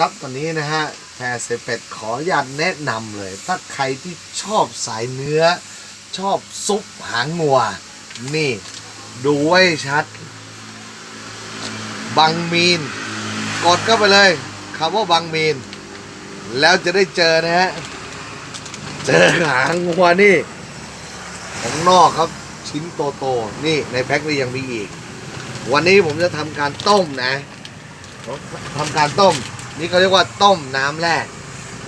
ครับตอนนี้นะฮะแพรเซเป็ดขออนุญาตแนะนำเลย ถ้าใครที่ชอบสายเนื้อ ชอบซุปหางงัว นี่ ดูไว้ชัด บังมีน กดเข้าไปเลยคำว่าบังมีน แล้วจะได้เจอนะฮะ เจอหางงัวนี่ ของนอกครับชิ้นโตๆนี่ในแพ็คนี้ยังมีอีก วันนี้ผมจะทำการต้มนะทำการต้ม นี่เขาเรียกว่าต้มน้ำแรก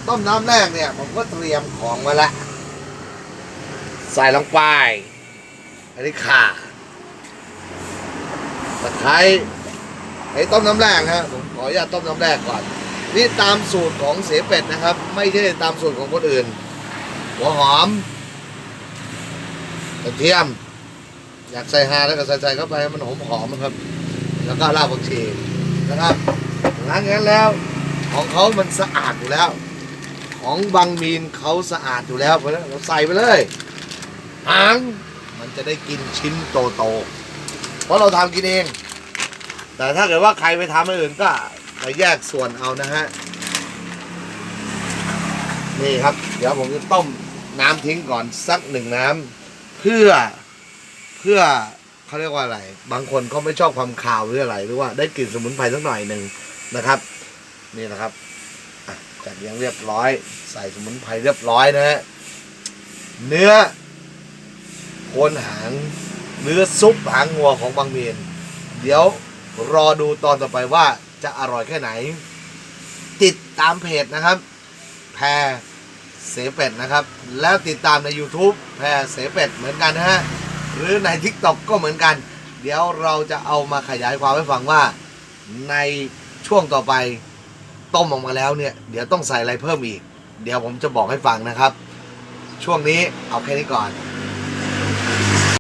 ต้มน้ำแรกเนี่ย ผมก็เตรียมของมาล้วใส่ลงไป อันนี้ข่าตะไคร้ไอ้ต้มน้ำแรกฮะผมขออนุญาตต้มน้ำแรกก่อน นี่ตามสูตรของเสเป็ดนะครับ ไม่ใช่ตามสูตรของคนอื่น หัวหอมกระเทียม อยากใส่ฮาแล้วก็ใส่ใส่เข้าไปให้มันหอมหอมนะครับ แล้วก็รากผักชีนะครับหลังจากนั้นแล้ว ของเขามันสะอาดอยู่แล้ว ของบางมีนเขาสะอาดอยู่แล้วเพราะนั้นเราใส่ไปเลยหางมันจะได้กินชิ้นโตๆเพราะเราทำกินเอง แต่ถ้าเกิดว่าใครไปทำให้อื่นก็ไปแยกส่วนเอานะฮะนี่ครับ เดี๋ยวผมจะต้มน้ำทิ้งก่อนสักหนึ่งน้ำเพื่อเพื่อเขาเรียกว่าอะไร บางคนเขาไม่ชอบความคาวหรืออะไรหรือว่าได้กลิ่นสมุนไพรสักหน่อยหนึ่งนะครับ นี่นะครับจัดเรียงเรียบร้อย ใส่สมุนไพรเรียบร้อยนะฮะเนื้อโคนหางเนื้อซุปหางงัวของบางเมียนเดี๋ยวรอดูตอนต่อไปว่าจะอร่อยแค่ไหน ติดตามเพจนะครับ แพรเสเป็ดนะครับ แล้วติดตามใน YouTube แพรเสเป็ดเหมือนกันนะฮะหรือใน TikTok ก็เหมือนกัน เดี๋ยวเราจะเอามาขยายความให้ฟังว่าในช่วงต่อไป ต้มออกมาแล้วเนี่ยเดี๋ยวต้องใส่อะไรเพิ่มอีก เดี๋ยวผมจะบอกให้ฟังนะครับ ช่วงนี้เอาแค่นี้ก่อน